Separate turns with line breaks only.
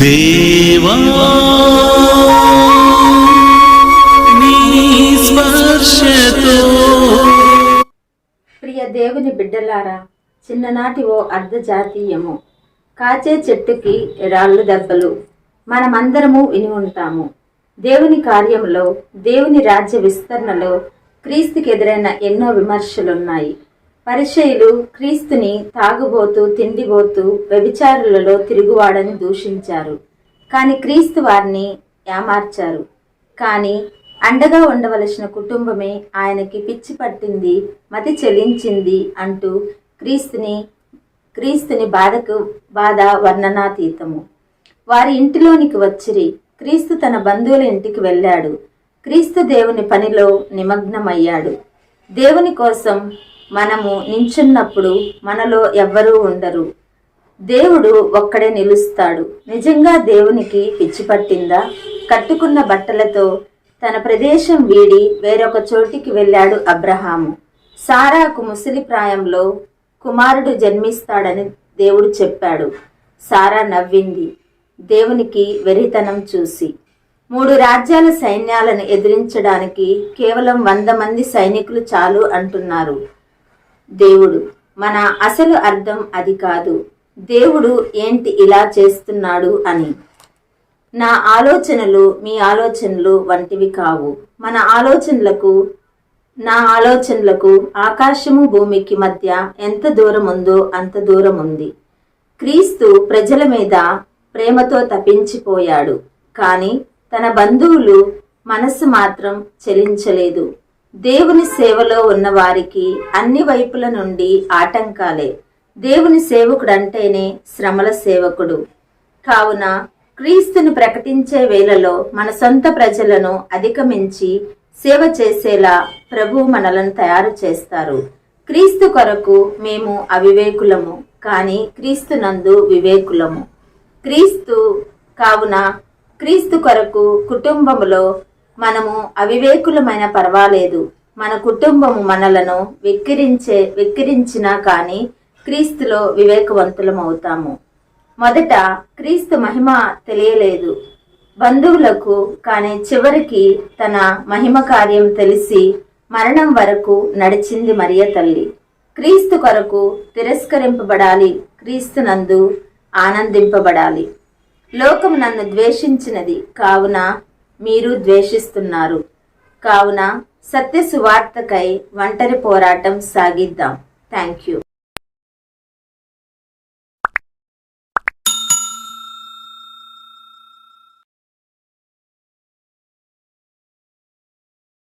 దేవా
ప్రియ దేవుని బిడ్డలారా చిన్ననాటి ఓ అర్ధజాతీయము. కాచే చెట్టుకి రాళ్ళు దెబ్బలు మనమందరము విని ఉంటాము. దేవుని కార్యంలో దేవుని రాజ్య విస్తరణలో క్రీస్తుకి ఎదురైన ఎన్నో విమర్శలున్నాయి. పరిచయులు క్రీస్తుని తాగుబోతూ తిండిబోతూ వ్యభిచారులలో తిరుగువాడని దూషించారు. కానీ క్రీస్తు వారిని ఏమార్చారు? కానీ అండగా ఉండవలసిన కుటుంబమే ఆయనకి పిచ్చి పట్టింది మతి చెలించింది అంటూ క్రీస్తుని క్రీస్తుని బాధకు బాధ వర్ణనాతీతము. వారి ఇంటిలోనికి వచ్చిరి. క్రీస్తు తన బంధువుల ఇంటికి వెళ్ళాడు. క్రీస్తు దేవుని పనిలో నిమగ్నమయ్యాడు. దేవుని కోసం మనము నించున్నప్పుడు మనలో ఎవ్వరూ ఉండరు. దేవుడు ఒక్కడే నిలుస్తాడు. నిజంగా దేవునికి పిచ్చి పట్టిందా? కట్టుకున్న బట్టలతో తన ప్రదేశం వీడి వేరొక చోటికి వెళ్ళాడు అబ్రహాము. సారాకు ముసలి ప్రాయంలో కుమారుడు జన్మిస్తాడని దేవుడు చెప్పాడు. సారా నవ్వింది. దేవునికి వెరితనం చూసి. మూడు రాజ్యాల సైన్యాలను ఎదిరించడానికి కేవలం వంద మంది సైనికులు చాలు అంటున్నారు. దేవుడు. మన అసలు అర్థం అది కాదు. దేవుడు ఏంటి ఇలా చేస్తున్నాడు అని. నా ఆలోచనలు మీ ఆలోచనలు వంటివి కావు. మన ఆలోచనలకు నా ఆలోచనలకు ఆకాశము భూమికి మధ్య ఎంత దూరం ఉందో అంత దూరం ఉంది క్రీస్తు ప్రజల మీద ప్రేమతో తప్పించిపోయాడు కానీ తన బంధువులు మనస్సు మాత్రం చెలించలేదు. దేవుని సేవలో ఉన్న వారికి అన్ని వైపుల నుండి ఆటంకాలే. దేవుని సేవకుడంటేనే శ్రమల సేవకుడు. కావున క్రీస్తును ప్రకటించే వేళలో మన సొంత ప్రజలను అధిగమించి సేవ చేసేలా ప్రభు మనలను తయారు చేస్తారు. క్రీస్తు కొరకు మేము అవివేకులము కానీ క్రీస్తు నందు వివేకులము. క్రీస్తు కావున క్రీస్తు కొరకు కుటుంబములో మనము అవివేకులమైన పర్వాలేదు. మన కుటుంబము మనలను వెక్కిరించే వెక్కిరించినా కానీ క్రీస్తులో వివేకవంతులమవుతాము. మొదట క్రీస్తు మహిమ తెలియలేదు. బంధువులకు కానీ చివరికి తన మహిమ కార్యం తెలిసి మరణం వరకు నడిచింది మరియ తల్లి. క్రీస్తు కొరకు తిరస్కరింపబడాలి క్రీస్తు నందు ఆనందింపబడాలి. లోకం నన్ను ద్వేషించినది కావున మీరు ద్వేషిస్తున్నారు. కావున సత్య సువార్తకై ఒంటరి పోరాటం సాగిద్దాం. Thank you